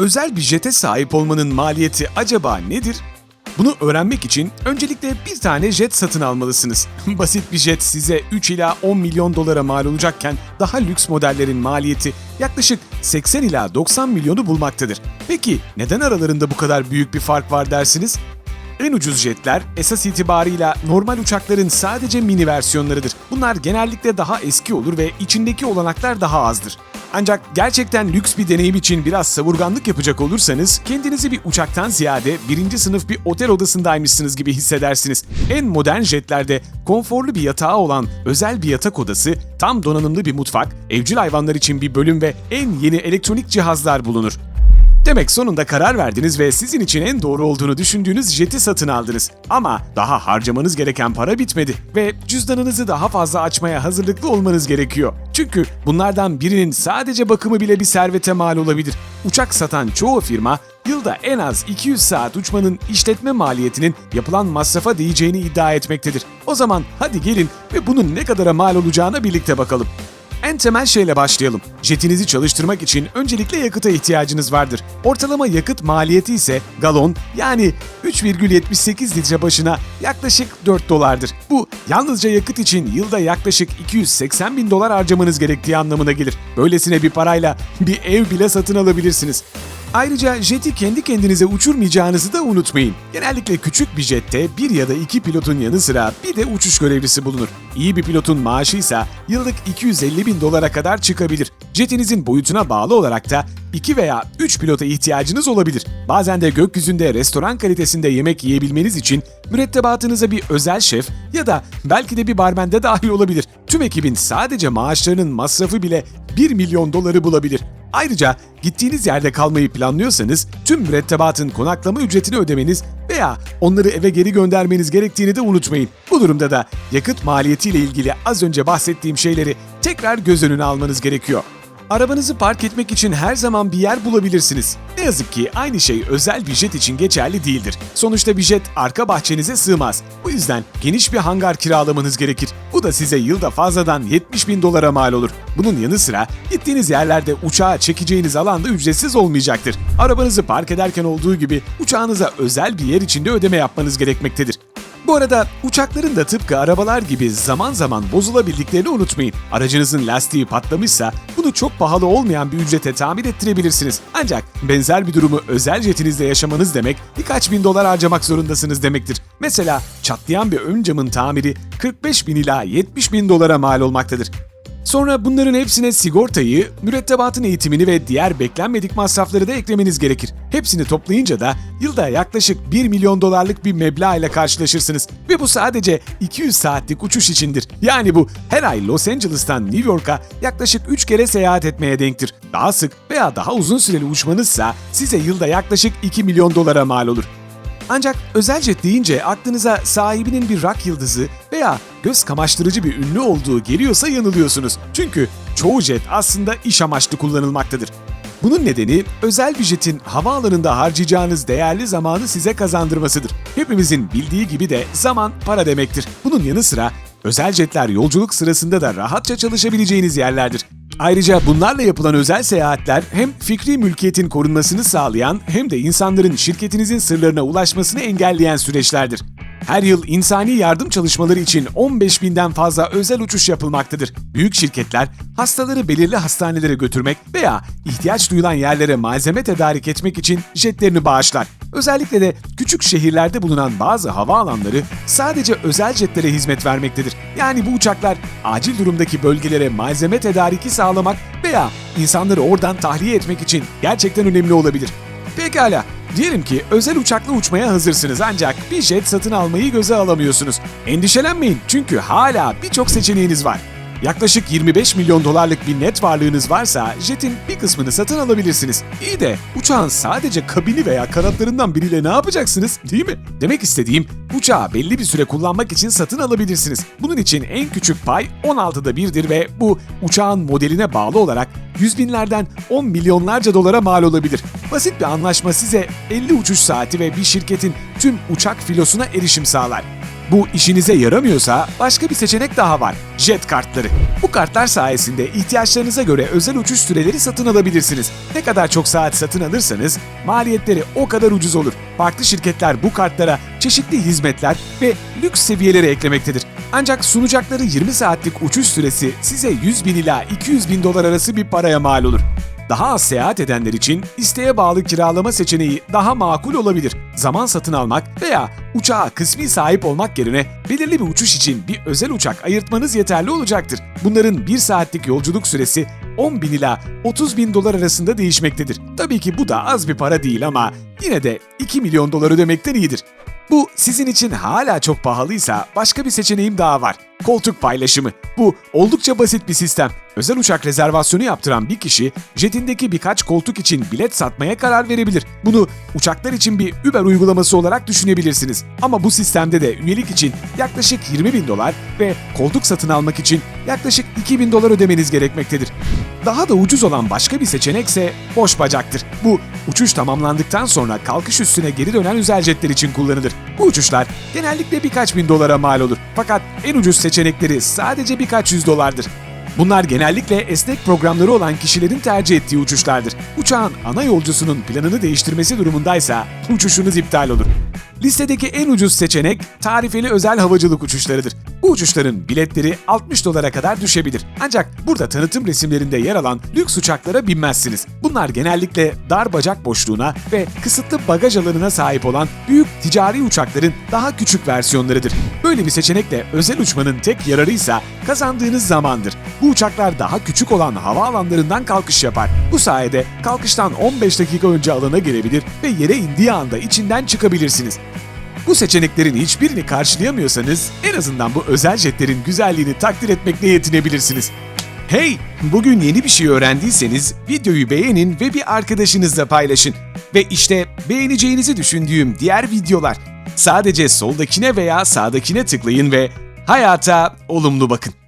Özel bir jete sahip olmanın maliyeti acaba nedir? Bunu öğrenmek için öncelikle bir tane jet satın almalısınız. Basit bir jet size 3 ila 10 milyon dolara mal olacakken daha lüks modellerin maliyeti yaklaşık 80 ila 90 milyonu bulmaktadır. Peki neden aralarında bu kadar büyük bir fark var dersiniz? En ucuz jetler esas itibarıyla normal uçakların sadece mini versiyonlarıdır. Bunlar genellikle daha eski olur ve içindeki olanaklar daha azdır. Ancak gerçekten lüks bir deneyim için biraz savurganlık yapacak olursanız kendinizi bir uçaktan ziyade birinci sınıf bir otel odasındaymışsınız gibi hissedersiniz. En modern jetlerde konforlu bir yatağı olan özel bir yatak odası, tam donanımlı bir mutfak, evcil hayvanlar için bir bölüm ve en yeni elektronik cihazlar bulunur. Demek sonunda karar verdiniz ve sizin için en doğru olduğunu düşündüğünüz jeti satın aldınız. Ama daha harcamanız gereken para bitmedi ve cüzdanınızı daha fazla açmaya hazırlıklı olmanız gerekiyor. Çünkü bunlardan birinin sadece bakımı bile bir servete mal olabilir. Uçak satan çoğu firma yılda en az 200 saat uçmanın işletme maliyetinin yapılan masrafa değeceğini iddia etmektedir. O zaman hadi gelin ve bunun ne kadara mal olacağına birlikte bakalım. En temel şeyle başlayalım. Jetinizi çalıştırmak için öncelikle yakıta ihtiyacınız vardır. Ortalama yakıt maliyeti ise galon yani 3,78 litre başına yaklaşık 4 dolardır. Bu yalnızca yakıt için yılda yaklaşık 280 bin dolar harcamanız gerektiği anlamına gelir. Böylesine bir parayla bir ev bile satın alabilirsiniz. Ayrıca jeti kendi kendinize uçurmayacağınızı da unutmayın. Genellikle küçük bir jette bir ya da iki pilotun yanı sıra bir de uçuş görevlisi bulunur. İyi bir pilotun maaşı ise yıllık 250 bin dolara kadar çıkabilir. Jetinizin boyutuna bağlı olarak da 2 veya 3 pilota ihtiyacınız olabilir. Bazen de gökyüzünde restoran kalitesinde yemek yiyebilmeniz için mürettebatınıza bir özel şef ya da belki de bir barmen de dahil olabilir. Tüm ekibin sadece maaşlarının masrafı bile 1 milyon doları bulabilir. Ayrıca gittiğiniz yerde kalmayı planlıyorsanız tüm mürettebatın konaklama ücretini ödemeniz veya onları eve geri göndermeniz gerektiğini de unutmayın. Bu durumda da yakıt maliyetiyle ilgili az önce bahsettiğim şeyleri tekrar göz önüne almanız gerekiyor. Arabanızı park etmek için her zaman bir yer bulabilirsiniz. Ne yazık ki aynı şey özel bir jet için geçerli değildir. Sonuçta bir jet arka bahçenize sığmaz. Bu yüzden geniş bir hangar kiralamanız gerekir. Bu da size yılda fazladan 70 bin dolara mal olur. Bunun yanı sıra gittiğiniz yerlerde uçağa çekeceğiniz alanda ücretsiz olmayacaktır. Arabanızı park ederken olduğu gibi uçağınıza özel bir yer içinde ödeme yapmanız gerekmektedir. Bu arada uçakların da tıpkı arabalar gibi zaman zaman bozulabildiklerini unutmayın. Aracınızın lastiği patlamışsa bunu çok pahalı olmayan bir ücrete tamir ettirebilirsiniz. Ancak benzer bir durumu özel jetinizde yaşamanız demek birkaç bin dolar harcamak zorundasınız demektir. Mesela çatlayan bir ön camın tamiri 45 bin ila 70 bin dolara mal olmaktadır. Sonra bunların hepsine sigortayı, mürettebatın eğitimini ve diğer beklenmedik masrafları da eklemeniz gerekir. Hepsini toplayınca da yılda yaklaşık 1 milyon dolarlık bir meblağ ile karşılaşırsınız. Ve bu sadece 200 saatlik uçuş içindir. Yani bu her ay Los Angeles'tan New York'a yaklaşık 3 kere seyahat etmeye denktir. Daha sık veya daha uzun süreli uçmanızsa size yılda yaklaşık 2 milyon dolara mal olur. Ancak özel jet deyince aklınıza sahibinin bir rock yıldızı veya göz kamaştırıcı bir ünlü olduğu geliyorsa yanılıyorsunuz. Çünkü çoğu jet aslında iş amaçlı kullanılmaktadır. Bunun nedeni özel bir jetin havaalanında harcayacağınız değerli zamanı size kazandırmasıdır. Hepimizin bildiği gibi de zaman para demektir. Bunun yanı sıra özel jetler yolculuk sırasında da rahatça çalışabileceğiniz yerlerdir. Ayrıca bunlarla yapılan özel seyahatler hem fikri mülkiyetin korunmasını sağlayan hem de insanların şirketinizin sırlarına ulaşmasını engelleyen süreçlerdir. Her yıl insani yardım çalışmaları için 15 binden fazla özel uçuş yapılmaktadır. Büyük şirketler hastaları belirli hastanelere götürmek veya ihtiyaç duyulan yerlere malzeme tedarik etmek için jetlerini bağışlar. Özellikle de küçük şehirlerde bulunan bazı havaalanları sadece özel jetlere hizmet vermektedir. Yani bu uçaklar acil durumdaki bölgelere malzeme tedariki sağlamak veya insanları oradan tahliye etmek için gerçekten önemli olabilir. Pekala, diyelim ki özel uçakla uçmaya hazırsınız ancak bir jet satın almayı göze alamıyorsunuz. Endişelenmeyin çünkü hala birçok seçeneğiniz var. Yaklaşık 25 milyon dolarlık bir net varlığınız varsa jetin bir kısmını satın alabilirsiniz. İyi de uçağın sadece kabini veya kanatlarından biriyle ne yapacaksınız değil mi? Demek istediğim uçağı belli bir süre kullanmak için satın alabilirsiniz. Bunun için en küçük pay 16'da birdir ve bu uçağın modeline bağlı olarak yüz binlerden 10 milyonlarca dolara mal olabilir. Basit bir anlaşma size 50 uçuş saati ve bir şirketin tüm uçak filosuna erişim sağlar. Bu işinize yaramıyorsa başka bir seçenek daha var. Jet kartları. Bu kartlar sayesinde ihtiyaçlarınıza göre özel uçuş süreleri satın alabilirsiniz. Ne kadar çok saat satın alırsanız maliyetleri o kadar ucuz olur. Farklı şirketler bu kartlara çeşitli hizmetler ve lüks seviyeleri eklemektedir. Ancak sunacakları 20 saatlik uçuş süresi size 100 bin ila 200 bin dolar arası bir paraya mal olur. Daha az seyahat edenler için isteğe bağlı kiralama seçeneği daha makul olabilir. Zaman satın almak veya uçağa kısmi sahip olmak yerine belirli bir uçuş için bir özel uçak ayırtmanız yeterli olacaktır. Bunların 1 saatlik yolculuk süresi 10 bin ila 30 bin dolar arasında değişmektedir. Tabii ki bu da az bir para değil ama yine de 2 milyon dolar ödemekten iyidir. Bu sizin için hala çok pahalıysa başka bir seçeneğim daha var. Koltuk paylaşımı. Bu oldukça basit bir sistem. Özel uçak rezervasyonu yaptıran bir kişi jetindeki birkaç koltuk için bilet satmaya karar verebilir. Bunu uçaklar için bir Uber uygulaması olarak düşünebilirsiniz. Ama bu sistemde de üyelik için yaklaşık 20 bin dolar ve koltuk satın almak için yaklaşık 2 bin dolar ödemeniz gerekmektedir. Daha da ucuz olan başka bir seçenekse boş bacaktır. Bu uçuş tamamlandıktan sonra kalkış üstüne geri dönen özel jetler için kullanılır. Bu uçuşlar genellikle birkaç bin dolara mal olur. Fakat en ucuz seçenekleri sadece birkaç yüz dolardır. Bunlar genellikle esnek programları olan kişilerin tercih ettiği uçuşlardır. Uçağın ana yolcusunun planını değiştirmesi durumundaysa uçuşunuz iptal olur. Listedeki en ucuz seçenek tarifeli özel havacılık uçuşlarıdır. Bu uçuşların biletleri 60 dolara kadar düşebilir. Ancak burada tanıtım resimlerinde yer alan lüks uçaklara binmezsiniz. Bunlar genellikle dar bacak boşluğuna ve kısıtlı bagaj alanına sahip olan büyük ticari uçakların daha küçük versiyonlarıdır. Böyle bir seçenekle özel uçmanın tek yararı ise kazandığınız zamandır. Bu uçaklar daha küçük olan havaalanlarından kalkış yapar. Bu sayede kalkıştan 15 dakika önce alana girebilir ve yere indiği anda içinden çıkabilirsiniz. Bu seçeneklerin hiçbirini karşılayamıyorsanız en azından bu özel jetlerin güzelliğini takdir etmekle yetinebilirsiniz. Hey! Bugün yeni bir şey öğrendiyseniz videoyu beğenin ve bir arkadaşınızla paylaşın. Ve işte beğeneceğinizi düşündüğüm diğer videolar. Sadece soldakine veya sağdakine tıklayın ve hayata olumlu bakın.